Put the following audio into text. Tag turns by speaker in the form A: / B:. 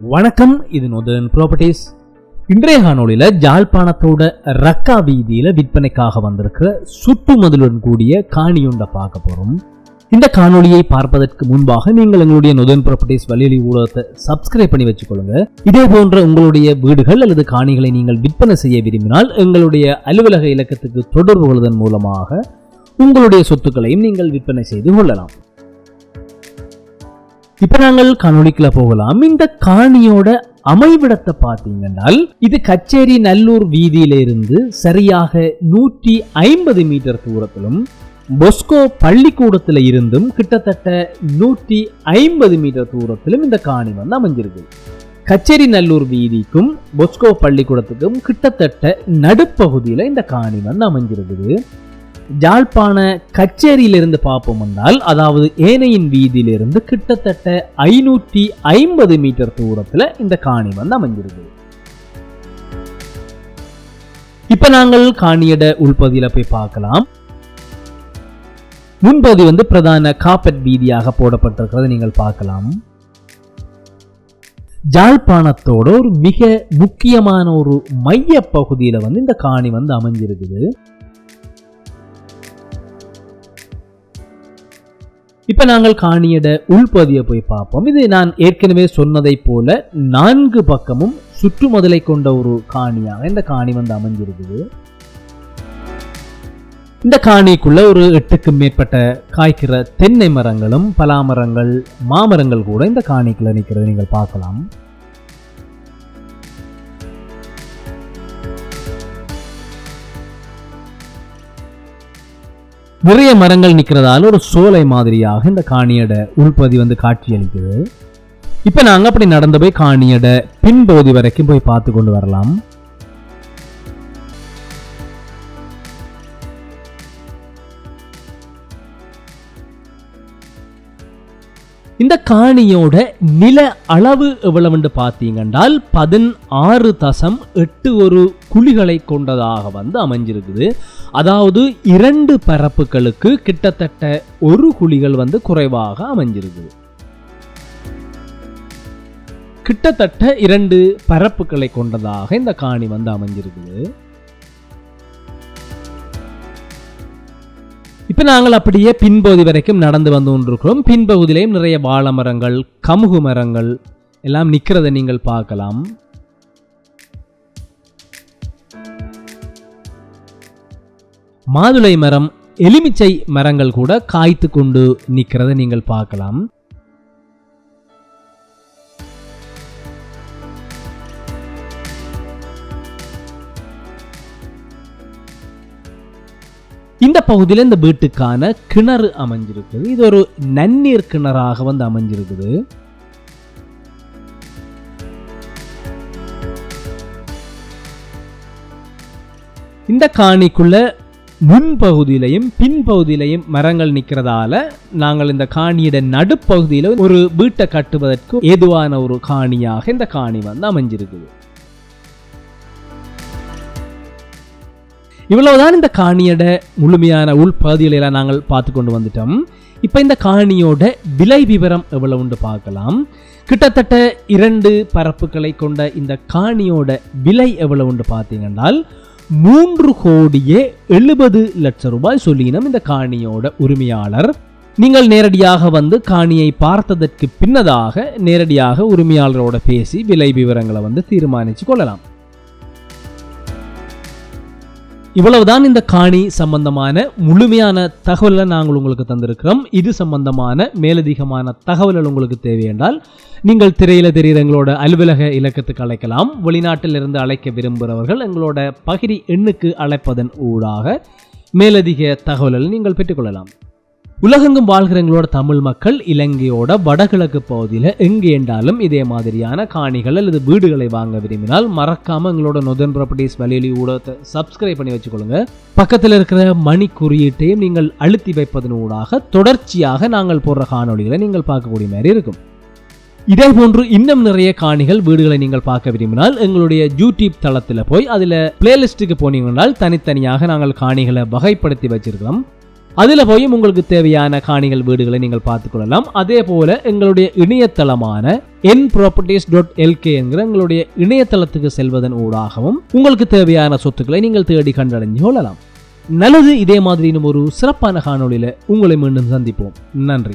A: வணக்கம் இது நொதன் ப்ராப்பர்ட்டிஸ் இன்றைய காணொளியில ஜாழ்ப்பாணத்தோட ரக்கா வீதியில் விற்பனைக்காக வந்திருக்கிற சுற்றுமதிலுடன் கூடிய காணியுண்டை பார்க்க போகிறோம் இந்த காணொளியை பார்ப்பதற்கு முன்பாக நீங்கள் எங்களுடைய நுதன் ப்ராப்பர்ட்டிஸ் வலியொலி ஊடகத்தை சப்ஸ்கிரைப் பண்ணி வச்சுக்கொள்ளுங்க. இதே போன்ற உங்களுடைய வீடுகள் அல்லது காணிகளை நீங்கள் விற்பனை செய்ய விரும்பினால் எங்களுடைய அலுவலக இலக்கத்துக்கு தொடர்பு கொள்வதன் மூலமாக உங்களுடைய சொத்துக்களையும் நீங்கள் விற்பனை செய்து கொள்ளலாம். இப்ப நாங்கள் காணொளிக்குள்ள போகலாம். இந்த காணியோட அமைவிடத்தை பார்த்தீங்கன்னால் இது கச்சேரி நல்லூர் வீதியில இருந்து சரியாக நூற்றி ஐம்பது மீட்டர் தூரத்திலும் பொஸ்கோ பள்ளிக்கூடத்துல இருந்தும் கிட்டத்தட்ட நூற்றி ஐம்பது மீட்டர் தூரத்திலும் இந்த காணி வந்து அமைஞ்சிருக்கு. கச்சேரி நல்லூர் வீதிக்கும் பொஸ்கோ பள்ளிக்கூடத்துக்கும் கிட்டத்தட்ட நடுப்பகுதியில இந்த காணி வந்து அமைஞ்சிருக்குது. ஜாழ்ப்பாண கச்சேரியிலிருந்து பார்ப்போம் என்றால் அதாவது ஏனையின் வீதியிலிருந்து கிட்டத்தட்ட ஐநூற்றி ஐம்பது மீட்டர் தூரத்தில் இந்த காணி வந்து அமைஞ்சிருக்கு இப்ப நாங்கள் காணியிட உள்பகுதியில போய் பார்க்கலாம். முன்பதி வந்து பிரதான காப்பட் வீதியாக போடப்பட்டிருக்கிறத நீங்கள் பார்க்கலாம். ஜாழ்ப்பாணத்தோட ஒரு மிக முக்கியமான ஒரு மைய பகுதியில வந்து இந்த காணி வந்து அமைஞ்சிருக்குது. இப்போ நாங்கள் காணியோட உள்பதியை போய் பார்ப்போம். இது நான் ஏற்கனவே சொன்னதை போல நான்கு பக்கமும் சுற்றுமதிலை கொண்ட ஒரு காணியாக இந்த காணி வந்து அமைஞ்சிருக்குது இந்த காணிக்குள்ள ஒரு எட்டுக்கும் மேற்பட்ட காய்க்கிற தென்னை மரங்களும் பலாமரங்கள் மாமரங்கள் கூட இந்த காணிக்குள்ள நிற்கிறத. நீங்கள் பார்க்கலாம். நிறைய மரங்கள் நிற்கிறதால ஒரு சோலை மாதிரியாக இந்த காணியடை உள்பதி வந்து காட்சியளிக்குது. இப்போ நாங்கள் அப்படி நடந்து போய் காணியடை பின்பகுதி வரைக்கும் போய் பார்த்து கொண்டு வரலாம். இந்த காணியோட நில அளவு எவ்வளவுன்னு பார்த்தீங்கன்றால் பதினாறு தசம் எட்டு ஒரு குழிகளை கொண்டதாக வந்து அமைஞ்சிருக்குது. அதாவது இரண்டு பரப்புகளுக்கு கிட்டத்தட்ட ஒரு குழிகள் வந்து குறைவாக அமைஞ்சிருக்குது. கிட்டத்தட்ட இரண்டு பரப்புகளை கொண்டதாக இந்த காணி வந்து அமைஞ்சிருக்குது. இப்போ நாங்கள் அப்படியே பின்பகுதி வரைக்கும் நடந்து வந்து கொண்டிருக்கிறோம். பின்பகுதியிலையும் நிறைய வாழை மரங்கள் கமுகு மரங்கள் எல்லாம் நிற்கிறத நீங்கள் பார்க்கலாம். மாதுளை மரம் எலுமிச்சை மரங்கள் கூட காய்த்து கொண்டு நிற்கிறத நீங்கள் பார்க்கலாம். இந்த பகுதியில் இந்த வீட்டுக்கான கிணறு அமைஞ்சிருக்குது. இது ஒரு நன்னீர் கிணறாக வந்து அமைஞ்சிருக்குது. இந்த காணிக்குள்ள முன்பகுதியிலையும் பின்பகுதியிலையும் மரங்கள் நிற்கிறதால நாங்கள் இந்த காணியோட நடுப்பகுதியில் ஒரு வீட்டை கட்டுவதற்கு ஏதுவான ஒரு காணியாக இந்த காணி வந்து அமைஞ்சிருக்குது. இவ்வளவுதான் இந்த காணியோட முழுமையான உள்பகுதிகளெல்லாம் நாங்கள் பார்த்து கொண்டு வந்துட்டோம். இப்போ இந்த காணியோட விலை விவரம் எவ்வளவுண்டு பார்க்கலாம். கிட்டத்தட்ட இரண்டு பரப்புகளை கொண்ட இந்த காணியோட விலை எவ்வளவுண்டு பார்த்தீங்கன்னால் மூன்று கோடியே எழுபது லட்சம் ரூபாய் சொல்லினோம் இந்த காணியோட உரிமையாளர். நீங்கள் நேரடியாக வந்து காணியை பார்த்ததற்கு பின்னதாக நேரடியாக உரிமையாளரோட பேசி விலை விவரங்களை வந்து தீர்மானித்து கொள்ளலாம். இவ்வளவுதான் இந்த காணி சம்பந்தமான முழுமையான தகவலை நாங்கள் உங்களுக்கு தந்திருக்கிறோம். இது சம்பந்தமான மேலதிகமான தகவல்கள் உங்களுக்கு தேவையென்றால் நீங்கள் திரையில் தெரிகிற எங்களோட அலுவலக இலக்கத்துக்கு அழைக்கலாம். வெளிநாட்டிலிருந்து அழைக்க விரும்புகிறவர்கள் எங்களோட பகிரி எண்ணுக்கு அழைப்பதன் ஊடாக மேலதிக தகவல்களை நீங்கள் பெற்றுக்கொள்ளலாம் உலகெங்கும் வாழ்கிற எங்களோட தமிழ் மக்கள் இலங்கையோட வடகிழக்கு பகுதியில் எங்கேண்டாலும் என்றாலும் இதே மாதிரியான காணிகள் அல்லது வீடுகளை வாங்க விரும்பினால் மறக்காம எங்களோட நொதன் ப்ராப்பர்ட்டிஸ் வலையொலி ஊடகத்தை சப்ஸ்கிரைப் பண்ணி வச்சுக்கொள்ளுங்க. பக்கத்தில் இருக்கிற மணி குறியீட்டையும் நீங்கள் அழுத்தி வைப்பதன் ஊடாக தொடர்ச்சியாக நாங்கள் போடுற காணொளிகளை நீங்கள் பார்க்கக்கூடிய மாதிரி இருக்கும். இதே போன்று இன்னும் நிறைய காணிகள் வீடுகளை நீங்கள் பார்க்க விரும்பினால் எங்களுடைய யூடியூப் தளத்தில் போய் அதில் பிளேலிஸ்ட்டுக்கு போனீங்கன்னால் தனித்தனியாக நாங்கள் காணிகளை வகைப்படுத்தி வச்சிருக்கிறோம். அதில் போய் உங்களுக்கு தேவையான காணிகள் வீடுகளை நீங்கள் பார்த்துக்கொள்ளலாம். அதே போல எங்களுடைய இணையதளமான என் ப்ராப்பர்ட்டிஸ் டாட் எல்கே என்கிற எங்களுடைய இணையதளத்துக்கு செல்வதன் ஊடாகவும் உங்களுக்கு தேவையான சொத்துக்களை நீங்கள் தேடி கண்டடைஞ்சு கொள்ளலாம். நல்லது இதே மாதிரி இன்னும் ஒரு சிறப்பான காணொளியில உங்களை மீண்டும் சந்திப்போம். நன்றி.